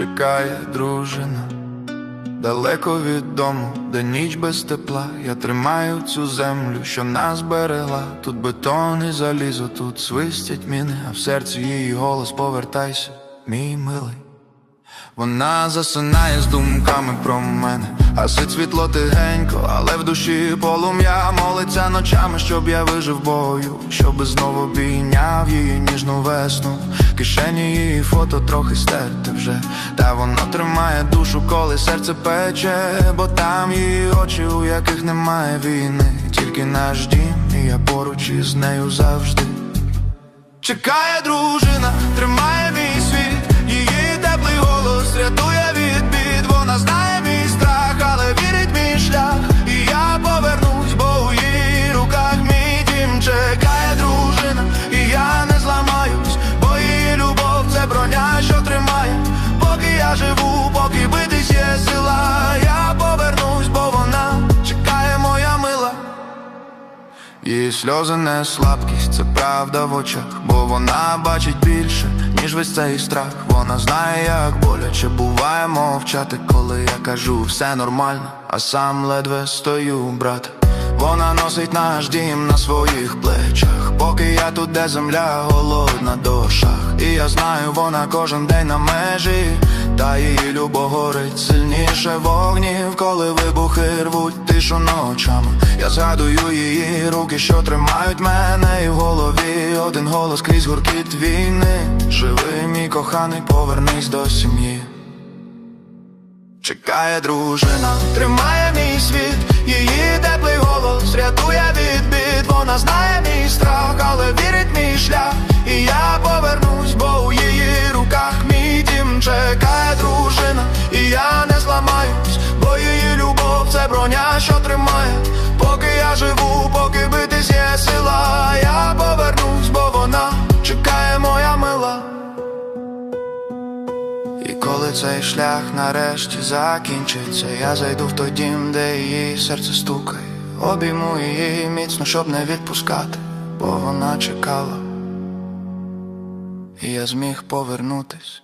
чекає дружина. Далеко від дому, де ніч без тепла, я тримаю цю землю, що нас берегла. Тут бетон і залізо, тут свистять міни, а в серці її голос повертайся, мій милий. Вона засинає з думками про мене, гасить світло тихенько, але в душі полум'я молиться ночами, щоб я вижив бою, щоб знову обійняв її ніжну весну. Кишені її фото трохи стерте вже, та воно тримає душу, коли серце пече, бо там її очі, у яких немає війни, тільки наш дім, і я поруч із нею завжди. Чекає дружина, Її сльози не слабкість, це правда в очах, бо вона бачить більше, ніж весь цей страх. Вона знає, як боляче буває мовчати, коли я кажу все нормально, а сам ледве стою, брат. Вона носить наш дім на своїх плечах, поки я тут, де земля голодна до шах. І я знаю, вона кожен день на межі, та її любов горить сильніше вогнів, коли вибухи рвуть тишу ночами. Я згадую її руки, що тримають мене, і в голові один голос крізь гуркіт війни. Живий мій коханий, повернись до сім'ї. Чекає дружина, тримає мій світ, її теплий голос рятує від бід. Вона знає мій страх, але вірить мій шлях. І я повернусь, бо у її руках мій дім чекає я не зламаюсь, бо її любов це броня, що тримає. Поки я живу, поки битись є сила. Я повернусь, бо вона чекає моя мила. І коли цей шлях нарешті закінчиться, я зайду в той дім, де її серце стукає, обійму її міцно, щоб не відпускати, бо вона чекала, і я зміг повернутись,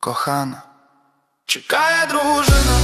кохана. Чекає дружина,